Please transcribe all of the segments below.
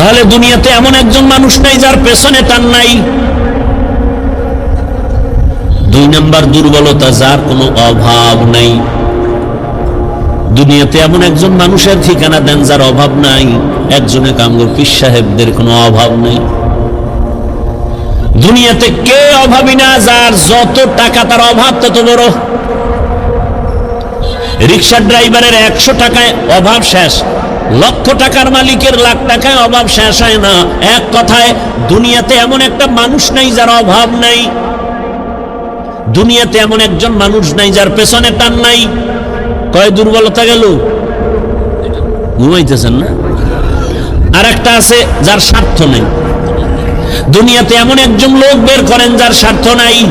তাহলে দুনিয়াতে এমন একজন মানুষ নাই যার পেছনে টান নাই। দুই নাম্বার দুর্বলতা যার কোনো অভাব নাই। দুনিয়াতে এমন একজন মানুষের ঠিকানা দেন যার অভাব নাই। একজনে কামগর পীর সাহেবদের কোনো অভাব নেই। দুনিয়াতে কে অভাবী না যার যত টাকা তার অভাব তত বড়। রিক্সা ড্রাইভারের একশো টাকায় অভাব শেষ। লক্ষ টাকার মালিকের লাখ টাকায় অভাব শেষ হয় না। এক কথায়, দুনিয়াতে এমন একটা মানুষ নাই যার অভাব নাই। দুনিয়াতে এমন একজন মানুষ নাই যার পেছনে টান নাই। কয় দুর্বলতা গেল? ঘুমাইতেছেন না? আর একটা আছে যার স্বার্থ নেই। দুনিয়াতে এমন একজন লোক বের করেন যার স্বার্থ নাই।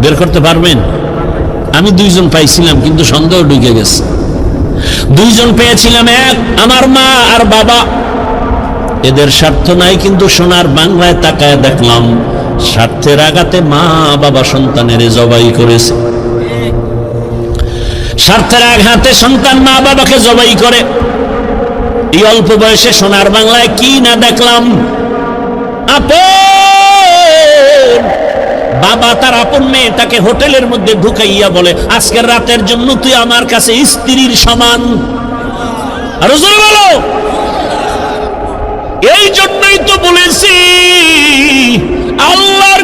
বের করতে পারবেন? আমি দুইজন পাইছিলাম, কিন্তু সন্দেহ ঢুকে গেছে। দুইজন পেয়েছিলাম এক, আমার মা আর বাবা। এদের স্বার্থ নাই, কিন্তু সোনার বাংলায় তাকায় দেখলাম, স্বার্থের আঘাতে মা, বাবা সন্তানের জবাই করেছে। স্বার্থের আঘাতে সন্তান মা, বাবাকে জবাই করে। এই অল্প বয়সে সোনার বাংলায় কি না দেখলাম? আপন বাবা তার আপন মেয়েটাকে হোটেলের মধ্যে ঢুকাইয়া বলে, আজকের রাতের জন্য তুই আমার কাছে স্ত্রীর সমান। এই জন্যই তো বলেছি, আল্লাহর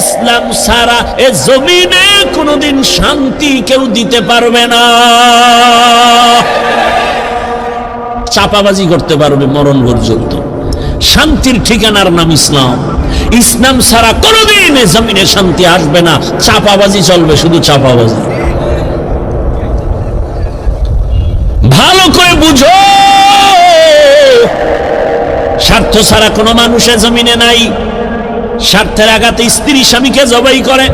ইসলাম সারা এ জমিনে কোনোদিন শান্তি কেউ দিতে পারবে না। চাপাবাজি করতে পারবে মরণ পর্যন্ত। শান্তির ঠিকানার নাম ইসলাম। ইসলাম ছাড়া কোনোদিন এ জমিনে শান্তি আসবে না। চাপাবাজি চলবে, শুধু চাপাবাজি। ভালো করে বুঝো। স্বার্থ ছাড়া কোনো মানুষের জমিনে নাই। স্বার্থের আঘাতে স্ত্রী স্বামীকে জবাই করে।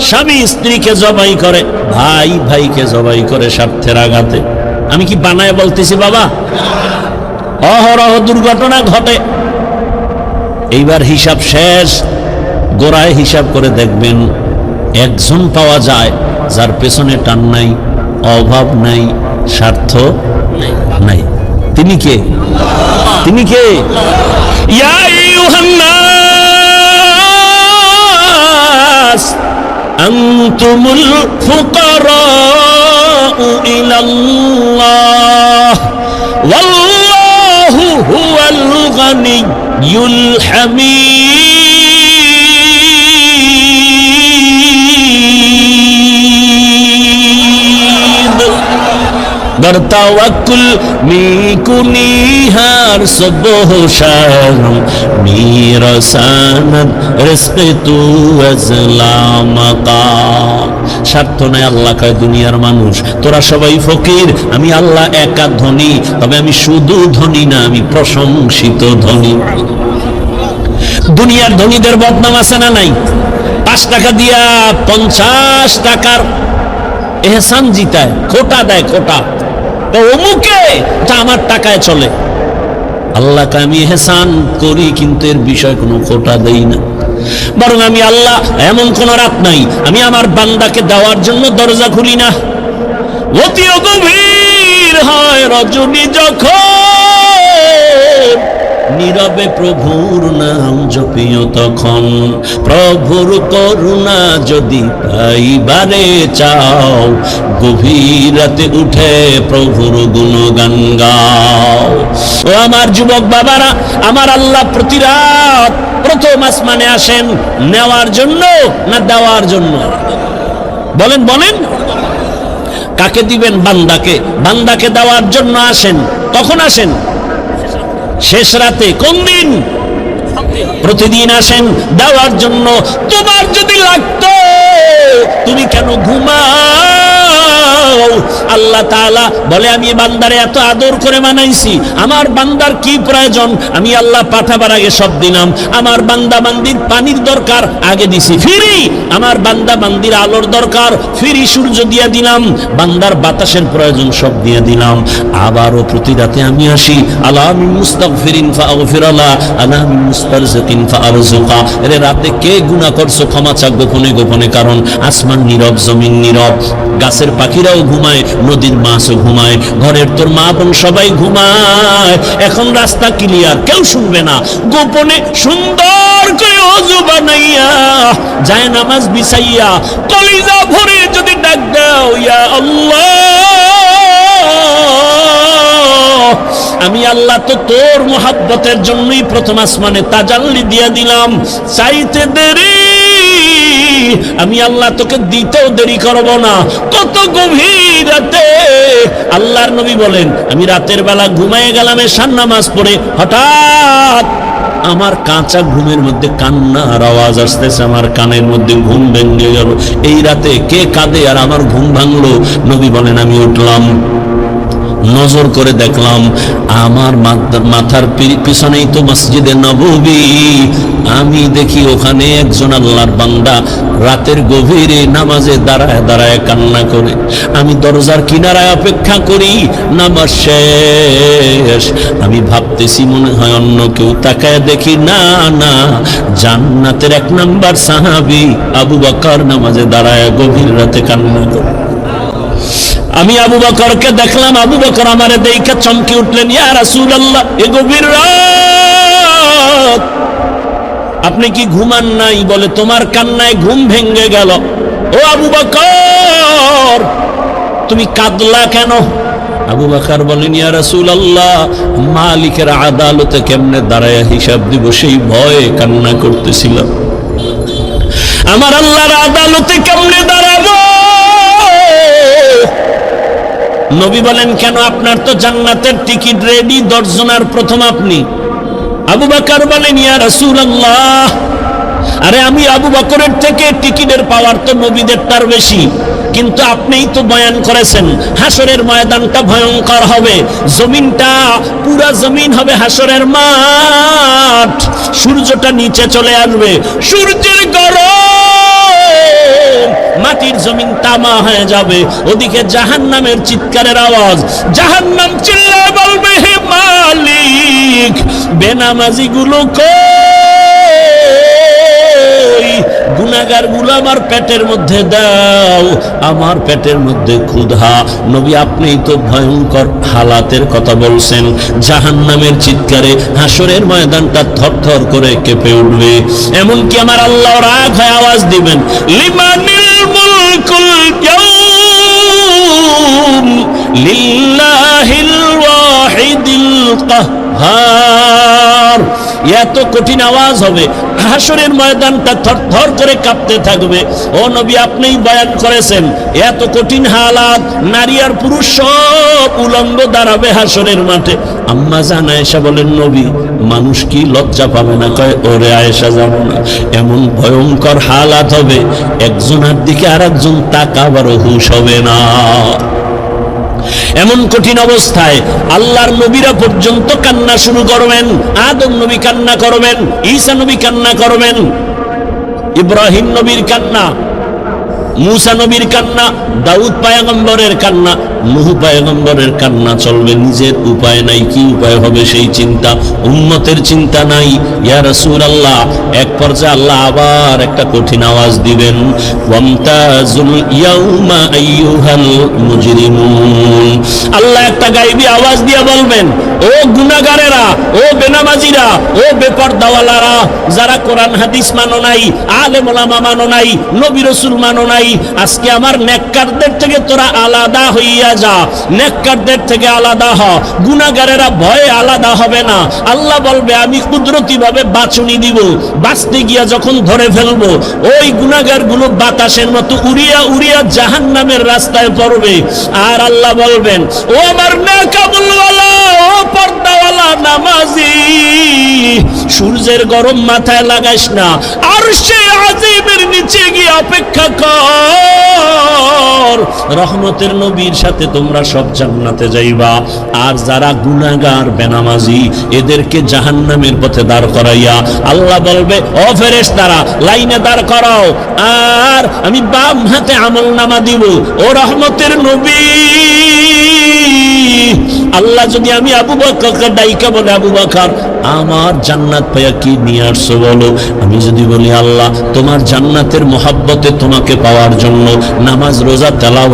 স্বামী স্ত্রীকে জবাই করে। ভাই ভাইকে জবাই করে স্বার্থের আঘাতে। আমি কি বানায় বলতেছি বাবা? অহরহ দুর্ঘটনা ঘটে। এইবার হিসাব শেষ, গোড়ায় হিসাব করে দেখবেন একজন পাওয়া যায় যার পেছনে টান নাই, অভাব নাই, স্বার্থ নাই। তিনি কে? তিনি কে? আনতুমুল ফুকারাউ ইলাল্লাহ, ওয়াল্লাহু হুয়াল গানিয়ুল يلحميد در توکل نیکنیهار صبح و شام میرساند رزق تو از مقام স্বার্থ নাই, আল্লাহ কয় দুনিয়ার মানুষ। তোরা সবাই ফকির, আমি আল্লাহ একা ধনী, তবে আমি শুধু ধনী না, আমি প্রশংসিত ধনী। দুনিয়ার ধনীদের বদনাম আছে না নাই? পাঁচ টাকা দিয়া পঞ্চাশ টাকার এহসান জিতায়, খোটা দেয় খোটা। অমুকে তা আমার টাকায় চলে। আল্লাহকে আমি এহসান করি, কিন্তু এর বিষয় কোনো খোটা দেই না। বরং আমি আল্লাহ, এমন কোন রাত নাই। আমি আমার বান্দাকে দেওয়ার জন্য দরজা খুলি না। অতি গভীর হয় রজনী যখন নীরবে প্রভুর নাম জপিও তখন। প্রভুর করুণা যদি পাইবারে চাও গভীর রাতে উঠে প্রভুর গুণগান গাও। ও আমার যুবক বাবারা, আমার আল্লাহ প্রতি রাত প্রথম আসমানে আসেন, নেওয়ার জন্য না দেওয়ার জন্য? বলেন বলেন। কাকে দিবেন বান্দাকে? বান্দাকে দেওয়ার জন্য আসেন কখন আসেন। শেষ রাতে কোন দিন? প্রতিদিন আসেন দেওয়ার জন্য তোমার যদি লাগতো আল্লাহ তাআলা বলে, আমি বান্দারে এত আদর করে বানাইছি আমার বান্দার কি প্রয়োজন? আমি আল্লাহ পাঠাবার আগে সব দিলাম। আমার বান্দা বান্দির পানির দরকার, আগে দিছি। ফিরি! আমার বান্দা বান্দির আলোর দরকার, ফিরি সূর্য দিয়ে দিলাম। বান্দার বাতাসের প্রয়োজন সব দিয়ে দিলাম। আবারও প্রতি রাতে আমি আসি। আলামি মুস্তাগফিরিন ফাগফিরালা আলামি মুস্তারজিকিন ফারজুকা এর রাতে কে গুনাহ করছ? ক্ষমা চাক গোপনে গোপনে? কারণ আসমান নীরব, জমিন নীরব। গাছের পাখিরাও ঘুমায় নদীর মাছও ঘুমায়, ঘরের তোর মা বোন সবাই ঘুমায়। এখন রাস্তা ক্লিয়ার কেউ শুনবে না। গোপনে সুন্দর করে অজু বানাইয়া, যায় নামাজ বিছাইয়া, কলিজা ভরে যদি ডাক দাও, ইয়া আল্লাহ। আমি আল্লাহ তো তোর মোহাব্বতের জন্যই প্রথম আসমানে তাজাল্লি দিয়া দিলাম। চাইতে দেরি আমি আল্লাহ তোকে দিতেও দেরি করব না। কত গভীর রাতে আল্লাহর নবী বলেন, আমি রাতের বেলা ঘুমায় গেলাম এশার নামাজ পড়ে, হঠাৎ আমার কাঁচা ঘুমের মধ্যে কান্নার আওয়াজ আসতেছে, আমার কানের মধ্যে ঘুম ভেঙে গেল। এই রাতে কে কাঁদে আর আমার ঘুম ভাঙলো? নবী বলেন, আমি উঠলাম। নজর করে দেখলাম, আমার মাথ- মাথার পিছনেই তো মসজিদে নববী। আমি দেখি ওখানে একজন আল্লাহর বান্দা রাতের গভীরে নামাজে দাঁড়ায় দাঁড়ায় কান্না করে। আমি দরজার কিনারায় অপেক্ষা করি, নামাজ শেষ। আমি ভাবতেছি মনে হয় অন্য কেউ তাকায় দেখি, না না, জান্নাতের এক নাম্বার সাহাবি আবু বকর নামাজে দাঁড়ায় গভীর রাতে কান্না করে। আমি আবু বকরকে দেখলাম, আবু বকর আমারে দেখে চমকে উঠলেন, ইয়া রাসূলুল্লাহ, এ গভীর আপনি কি ঘুমান নাই? বলে, তোমার কান্নায় ঘুম ভেঙে গেল। ও আবু বকর, তুমি কাঁদলা কেন? আবু বকর বলেন, ইয়া রাসূলুল্লাহ, মালিকের আদালতে কেমনে দাঁড়ায় হিসাব দিব? সেই ভয়ে কান্না করতেছিলাম। আমার আল্লাহর আদালতে কেমনে দাঁড়াবো? নবী বলেন, কেন আপনার তো জান্নাতের টিকিট রেডি দর্শনার প্রথম আপনি। আবু বাকর বলেন, ইয়া রাসূলুল্লাহ, আরে আমি আবু বকরের থেকে টিকিটের পাওয়ার তো নবীদের তার বেশি। কিন্তু আপনিই তো বয়ান করেছেন, হাসরের ময়দানটা ভয়ঙ্কর হবে। জমিনটা, পুরা জমিন হবে হাসরের মাঠ। সূর্যটা নিচে চলে আসবে। সূর্যের গরম! মাটির জমিন তামা হয়ে যাবে। ওদিকে জাহান নামের চিৎকারের আওয়াজ। জাহান নাম চিল্লায় বলবে, হে মালিক বেনামাজি গুলো আমার পেটের মধ্যে ক্ষুধা। নবী তো ভয়ঙ্কর হালাতের কথা বলছেন। চিৎকারে হাসরের ময়দানটা থরথর করে কেঁপে উঠবে। এমনকি আমার আল্লাহ রাগ হয়ে আওয়াজ দিবেন লিমানিল মুলকুল ইয়াউম লিল্লাহিল ওয়াহিদিল এত কঠিন আওয়াজ হবে। হাসরের ময়দানটা থরথর করে কাঁপতে থাকবে। ও নবী, আপনিই বয়ান করেছেন, এত কঠিন হালাত, নারী আর পুরুষ সব উলঙ্গ দাঁড়াবে হাসরের মাঠে। আম্মা জান আয়েশা বলেন, নবী, মানুষ কি লজ্জা পাবে না? কয়, ওরে আয়েশা যাব না, এমন ভয়ঙ্কর হালাত হবে, একজনের দিকে আর একজন তাকাবারও হুশ হবে না। এমন কঠিন অবস্থায় আল্লাহর নবীরা পর্যন্ত কান্না শুরু করবেন, আদম নবী কান্না করবেন, ঈসা নবী কান্না করবেন, ইব্রাহিম নবীর কান্না, মুসা নবীর কান্না, দাউদ পায়াগম্বরের কান্না পায়গম্বরের কান্না চলবে, নিজের উপায় নাই, কি উপায় হবে সেই চিন্তা? চিন্তা নাই। ইয়া রাসূলুল্লাহ, এক পর্যায়ে আল্লাহ আবার একটা কঠিন আওয়াজ দিবেন। আল্লাহ একটা আওয়াজ দিয়ে বলবেন, ও গুনাহগারেরা, ও বেনামাজিরা, ও বেপরদাওয়ালারা, যারা কোরআন, হাদিস মানো নাই, আলেম ওলামা মানো নাই, নবী রসুল মানো নাই, আজকে আমার নেককারদের থেকে তোরা আলাদা হইয়া যা নেককারদের থেকে আলাদা হ। গুনাহগারেরা ভয়ে আলাদা হবে না। আল্লাহ বলবে, আমি কুদরতি ভাবে বাছুনি দিব। বাঁচতে গিয়া যখন ধরে ফেলব, ওই গুনাহগারগুলো বাতাসের মতো উড়িয়া উড়িয়া জাহান নামের রাস্তায় পড়বে। আর আল্লাহ বলবেন, ও আমার সূর্যের গরম মাথায় লাগাইস না। আর সে আজিমের নিচে গিয়ে অপেক্ষা কর। রহমতের নবীর সাথে তোমরা সব জান্নাতে যাইবা। আর যারা গুনাগার বেনামাজি, এদেরকে জাহান্নামের পথে দাঁড় করাইয়া আল্লাহ বলবে, ও ফেরেস তারা লাইনে দাঁড় করাও। আর আমি বাম হাতে আমল নামা দিব। ও রহমতের নবী, আল্লাহ যদি আমি আবু বকরকে ডাইকা বলে, আবু বকর, আমার জান্নাত পাইয়া কি নিয়ে আসছো বলো? আমি যদি বলি, আল্লাহ, তোমার জান্নাতের মহাব্বতে তোমাকে পাওয়ার জন্য নামাজ, রোজা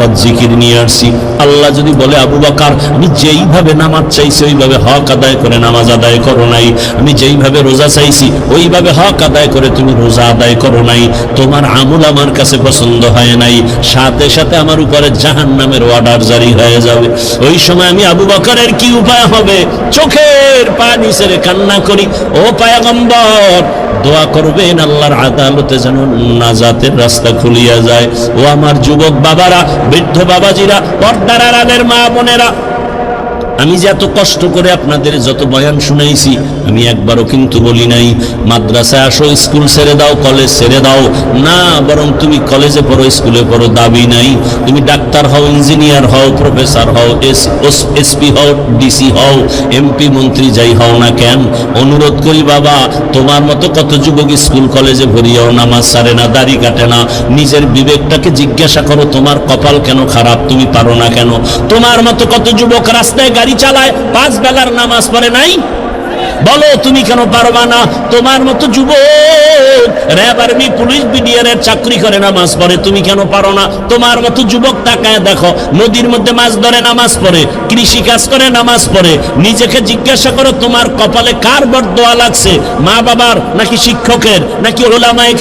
তেলাওয়াত জিকির নিয়ে আসছি। আল্লাহ যদি বলে, আবু বাকার, আমি যেইভাবে নামাজ চাইছি, ওইভাবে হক আদায় করে নামাজ আদায় করো নাই। আমি যেইভাবে রোজা চাইছি, ওইভাবে হক আদায় করে তুমি রোজা আদায় করো নাই। তোমার আমল আমার কাছে পছন্দ হয় নাই। সাথে সাথে আমার উপরে জাহান নামের অর্ডার জারি হয়ে যাবে। ওই সময় আমি আবু বকরের কি উপায় হবে? চোখের পানি ছেড়ে কান্না করি। ও পায়াগম্বর, দোয়া করবেন, আল্লাহর আদালতে যেন নাজাতের রাস্তা খুলিয়া যায়। ও আমার যুবক বাবারা বৃদ্ধ বাবাজিরা পর্দার আড়ালের মা বোনেরা আমি যে এত কষ্ট করে আপনাদের যত বয়ান শুনাইছি, আমি একবারও কিন্তু বলি নাই, মাদ্রাসায় আসো, স্কুল ছেড়ে দাও, কলেজ ছেড়ে দাও। না, বরং তুমি কলেজে পড়ো, স্কুলে পড়ো, দাবি নাই। তুমি ডাক্তার হও, ইঞ্জিনিয়ার হও, প্রফেসর হও এসপি হও, ডিসি হও, এমপি, মন্ত্রী যাই হও না কেন, অনুরোধ করি বাবা, তোমার মতো কত যুবক স্কুল, কলেজে ভরিয়াও নামাজ সারে না, দাড়ি কাটে না, নিজের বিবেকটাকে জিজ্ঞাসা করো, তোমার কপাল কেন খারাপ, তুমি পারো না কেন? তোমার মতো কত যুবক রাস্তায় গাড়ি চালায় পাঁচ বেলার নামাজ পড়ে নাই বলো, তুমি কেন পারবা না? তোমার মতো যুবক। র্যাব আর্মি, পুলিশ বিডিআরের চাকরি করে নামাজ পড়ে, তুমি কেন পারো না? তোমার মতো যুবক তাকায় দেখো, নদীর মধ্যে মাছ ধরে নামাজ পড়ে কৃষি কাজ করে নামাজ পড়ে। নিজেকে জিজ্ঞাসা করো, তোমার কপালে কার লাগছে? মা বাবার, নাকি শিক্ষকের, নাকি ওলামায়ে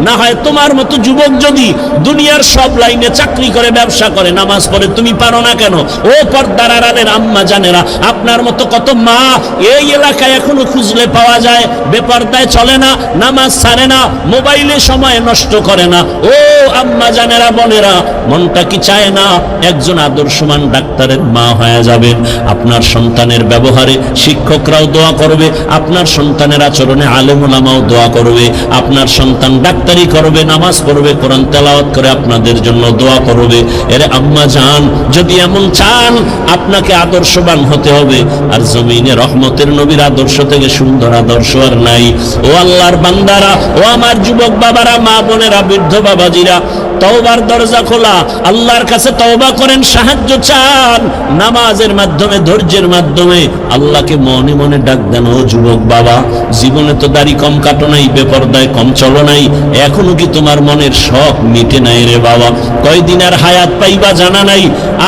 না হয় তোমার মতো যুবক যদি দুনিয়ার সব লাইনে চাকরি করে, ব্যবসা করে, নামাজ পড়ে, তুমি পারো না কেন? ও পর্দার আম্মা জানেরা, আপনার মতো কত মা এই এলাকায় এখনও খুঁজলে পাওয়া যায়, বেপর্দায় চলে না, নামাজ ছাড়ে না, মোবাইলে সময় নষ্ট করে না। ও আম্মা জানেরা, বোনেরা, মনটা কি চায় না? একজন আদর্শমান ডাক্তারের মা হয়ে যাবেন আপনার সন্তানের ব্যবহারে শিক্ষকরাও দোয়া করবে, আপনার সন্তানের আচরণে আলেমুলামাও দোয়া করবে, আপনার সন্তান ডাক্তারি করবে, নামাজ পড়বে, কোরআন তেলাওয়াত করে আপনাদের জন্য দোয়া করবে। এরে আম্মা যান যদি এমন চান, আপনাকে আদর্শবান হতে হবে। আর জমিনে রহমতের নবীর আদর্শ থেকে সুন্দর আদর্শ আর নাই। ও আল্লাহর বান্দারা, ও আমার যুবক বাবারা, মা বোনেরা, বৃদ্ধ বাবাজিরা, তওবার দরজা খোলা, আল্লাহর কাছে তওবা করেন, সাহায্য চান। নামাজের মাধ্যমে, ধৈর্যের মাধ্যমে আল্লাহকে মনে মনে ডাক দেন, ও যুবক বাবা, জীবনে তো দাড়ি কম কাটো নাই, বেপরদায় কম চলো নাই, এখনও কি তোমার মনের শখ মিটে নাই রে বাবা? কয়দিন আর হায়াত পাইবা জানা নাই,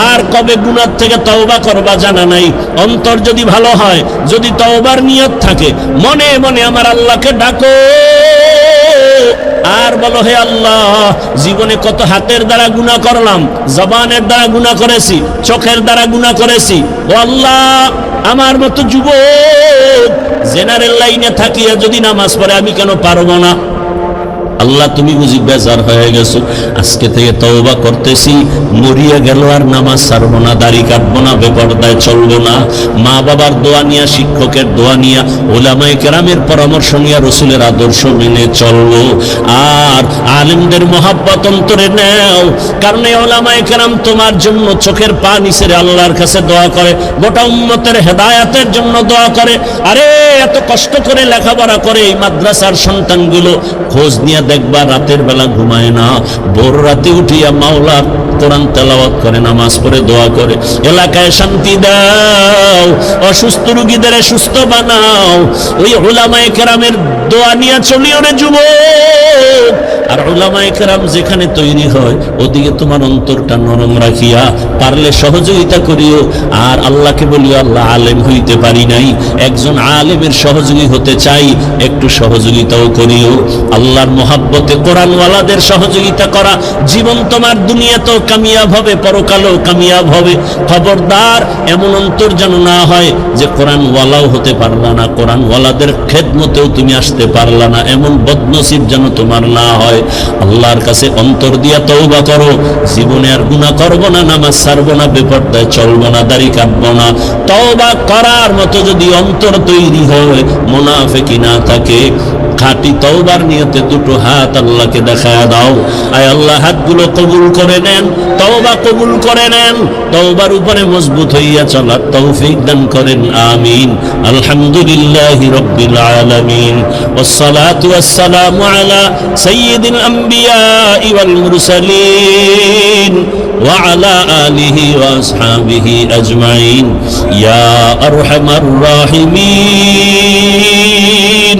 আর কবে গুনার থেকে তওবা করবা জানা নাই? অন্তর যদি ভালো হয়, যদি তওবার নিয়ত থাকে। মনে মনে আমার আল্লাহকে ডাকো। আর বলো, হে আল্লাহ, জীবনে কত হাতের দ্বারা গুণা করলাম, জবানের দ্বারা গুণা করেছি, চোখের দ্বারা গুণা করেছি। ও আল্লাহ, আমার মতো যুবক, জেনারেল লাইনে থাকিয়া যদি নামাজ পড়ে, আমি কেন পারব না? আল্লাহ তুমি বুঝি বেজার হয়ে গেছো। আজকে থেকে তওবা করতেছি, মরিয়া গেল আর নামাজ ছাড়বো না, দাড়ি কাটবো না, বেপরদায় চলবো না। মা বাবার দোয়া নিয়া, শিক্ষকের দোয়া নিয়া, ওলামায়ে কেরামের পরামর্শ নিয়া, রসুলের আদর্শ মেনে চলবো। আর আলেমদের মহাব্বত অন্তরে নেও, কারণ ওলামায়ে কেরাম তোমার জন্য চোখের পা নিচের আল্লাহর কাছে দোয়া করে, গোটা উম্মতের হেদায়াতের জন্য দোয়া করে। আরে, এত কষ্ট করে লেখাপড়া করে এই মাদ্রাসার সন্তানগুলো খোঁজ নিয়ে দেখবা রাতের বেলা ঘুমায় না। ভোর রাতে উঠিয়া মাওলা কোরআন তেলাওয়াত করে, নামাজ পড়ে, দোয়া করে। এলাকায় শান্তি দাও, অসুস্থ রুগীদের সুস্থ বানাও। ওই ওলামায়ে কেরামের দোয়া নিয়ে চলিও রে যুবক। আর ওলামায়ে কেরাম যেখানে তৈরি হয়, ওদিকে তোমার অন্তরটা নরম রাখিয়া পারলে সহযোগিতা করিও। আর আল্লাহকে বলিও, আল্লাহ আলেম হইতে পারি নাই। একজন আলেমের সহযোগী হতে চাই, একটু সহযোগিতাও করিও। আল্লাহর মহাব্বতে কোরআনওয়ালাদের সহযোগিতা করা, জীবন তোমার দুনিয়াতেও কামিয়াব হবে, পরকালেও কামিয়াব হবে। খবরদার এমন অন্তর যেন না হয় যে কোরআনওয়ালাও হতে পারলা না, কোরআনওয়ালাদের খেদমতেও তুমি আসতে পারলা না, এমন বদনসিব যেন তোমার না হয়। আল্লাহর কাছে অন্তর দিয়া তৌবা করো, জীবনে আর গুণা করব না, নামাজ ছাড়বো না, বেপর্দায় চলবো না, দাড়ি কাটবো না। তওবা করার মতো যদি অন্তর তৈরি হয় মোনাফেকি না থাকে। খাঁটি তওবার নিয়তে দুটো হাত আল্লাহকে দেখা দাও আয় আল্লাহ হাতগুলো কবুল করে নেন তওবা কবুল করে নেন তওবার উপরে মজবুত হইয়া চলার তৌফিক দান করেন আমিন আলহামদুলিল্লাহ রব্বিল আলামিন والصلاة والسلام على سيد الأنبياء والمرسلين وعلى آله وأصحابه أجمعين يا أرحم الراحمين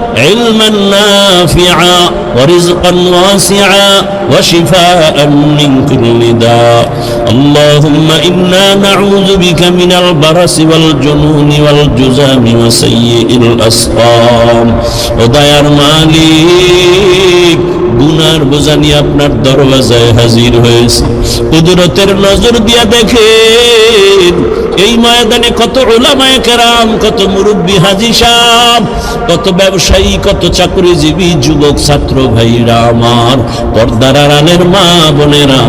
علما نافعا ورزقا واسعا وشفاء من كل داء. اللهم إنا نعوذ بك من البرس والجنون والجزام وسيء الأسقام. ودير مالك গুনার বোঝা নিয়ে আপনার দরওয়াজায় হাজির হয়েছে। কুদরতের নজর দিয়া দেখে এই ময়দানে কত ওলামায় কেরাম, কত মুরব্বী হাজি সাহ কত ব্যবসায়ী, কত চাকরিজীবী যুবক, ছাত্র ভাইরা আমার, পর্দার আড়ালের মা বোনেরা,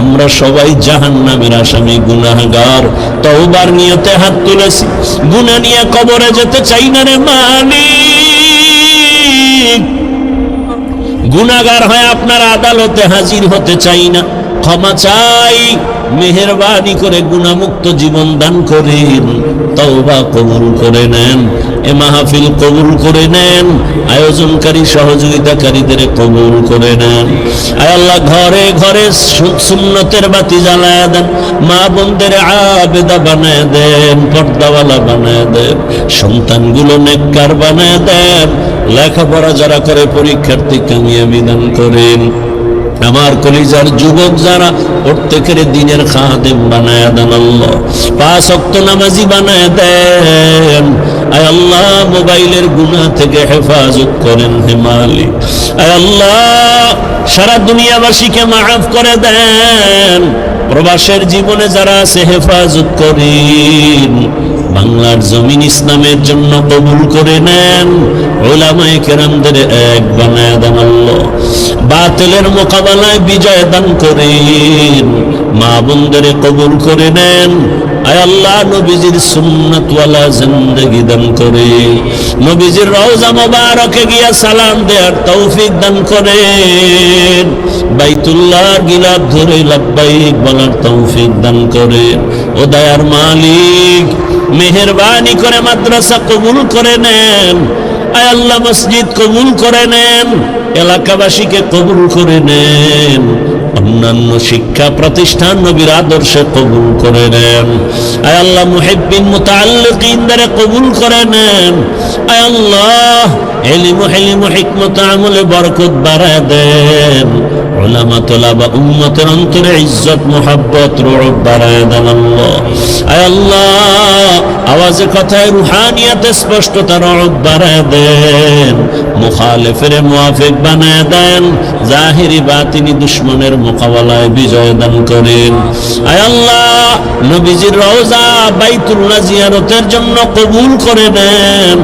আমরা সবাই জাহান নামের আসামি, গুনাহগার, তওবার নিয়তে হাত তুলেছি। গুনা নিয়ে কবরে যেতে চাই না রে মালিক। গুনাগার হয় আপনার আদালতে হাজির হতে চাই না। ক্ষমা চাই। মেহরবানি করে গুণামুক্ত জীবন দান করেন, তওবা কবুল করে নেন, এ মাহফিল কবুল করে নেন, আয়োজনকারী সহযোগিতাকারীদের কবুল করে নেন। আয় আল্লাহ, ঘরে ঘরে সুন্নতের বাতি জ্বালায় দেন, মা বোনদের আবেদা বানায় দেন, পর্দাওয়ালা বানায় দেন, সন্তানগুলো নেককার বানায় দেন, লেখাপড়া যারা করে, পরীক্ষার্থী কামিয়াবি দান করেন। আমার কলিজার যুবক যারা প্রত্যেকের দিনের খাদেম বানায় দেন আল্লাহ। পাঁচ অক্ত নামাজি বানায় দেন। আয় আল্লাহ, মোবাইলের গুনাহ থেকে হেফাজত করেন হে মালিক। আয় আল্লাহ, সারা দুনিয়াবাসীকে মাফ করে দেন। প্রবাসের জীবনে যারা আছে হেফাজত করেন। বাংলার জমিন ইসলামের জন্য কবুল করে নেন। ওলামায়ে কেরামদের এক বানায় দেন মোকাবেলায় বিজয় দান করেন। মা বোনদের কবুল করে নেন। আল্লাহ, নবীজির সুন্নতওয়ালা করে। নবীজির গিয়া সালাম তৌফিক দান গিলাপ ধরে লাব্বাইক বলার তৌফিক দান করেন। ও দয়ার মালিক মেহেরবানি করে মাদ্রাসা কবুল করে নেন। আল্লাহ মসজিদ কবুল করে নেন। এলাকাবাসীকে কবুল করে নেন। অন্যান্য শিক্ষা প্রতিষ্ঠান নবীর আদর্শে কবুল করে নেন। আয় আল্লাহ মুহিব্বিন মুতাআল্লিকিনদের কবুল করে নেন। আয় আল্লাহ এলিমু হেলিমু হিকমত আমলে বরকত বাড়ায় দেন। অন্তরে ইজ্জত আল্লাহ। স্পষ্টতা দেন। দেন। বাতিনি দুশ্মনের মোকাবেলায় বিজয় দান করেন। আয় আল্লাহ, নবীজির জিয়ারতের জন্য কবুল করে নেন।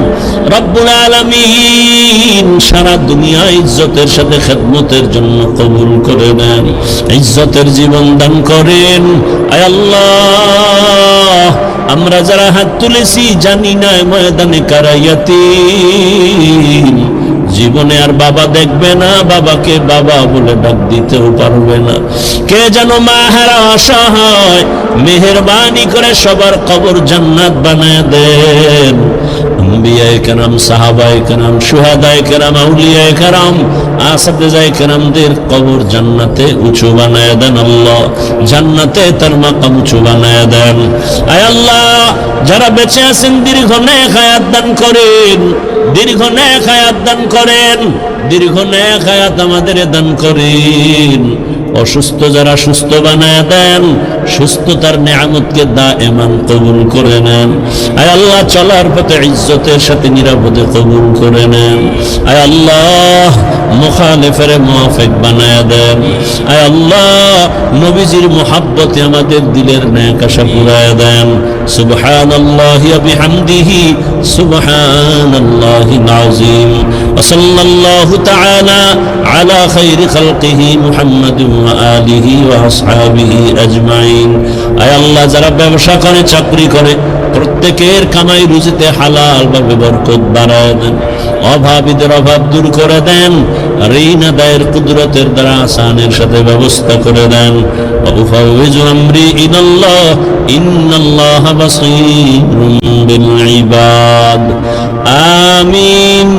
রব্বুল আলামিন সারা দুনিয়া ইজ্জতের সাথে খেদমতের জন্য কবুল করে নেন, ইজ্জতের জীবন দান করেন। আয় আল্লাহ, আমরা যারা হাত তুলেছি জানি না ময়দানে কারাইয়াতি জীবনে আর বাবা দেখবে না, বাবাকে বাবা বলে ডাক দিতেও পারবে না। কে যেন মাহারা অসহায় মেহরবানি করে সবার কবর জান্নাত বানায় দেন। আম্বিয়ায়ে কেরাম সাহাবায়ে কেরাম সুহাদায়ে কেরাম আউলিয়ায়ে কেরাম আসাদেজায়ে কেরামদের কবর জান্নাতে উঁচু বানায় দেন আল্লাহ। জান্নাতে তার মাকাম উঁচু আল্লাহ, যারা বেঁচে আছেন, দীর্ঘ নেক হায়াত দান করেন। দীর্ঘ নেক হায়াত দান করেন। দীর্ঘ নেক হায়াত আমাদের দান করেন। অসুস্থ যারা সুস্থ বানায় দেন, সুস্থতার নেয়ামতকে দা এমান কবুল করে নেন। আয় আল্লাহ, চলার পথে ইজ্জতের সাথে নিরাপদে কবুল করে নেন। আয় আল্লাহ, মুখালিফের মুআফিক বানায় দেন। আয় আল্লাহ, নবীজির মোহাব্বতে আমাদের দিলের ন্যাক আশা পুরায় দেন। সুবহানাল্লাহি ওয়া বিহামদিহি সুবহানাল্লাহিল আযীম وصلى الله تعالى على خير خلقه محمد وآله وأصحابه أجمعين أي الله যারা ব্যবসা করে চাকরি করে প্রত্যেকের কামাই রুজিতে হালাল ভাবে বরকত বাড়ায় দেন অভাবীদের অভাব দূর করে দেন ঋণ আদায়ের কুদরতের দ্বারা আসানের সাথে ব্যবস্থা করে দেন وأفوض أمري إلى الله إن الله মুরাদ আমিন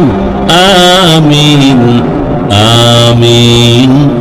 আমিন আমিন।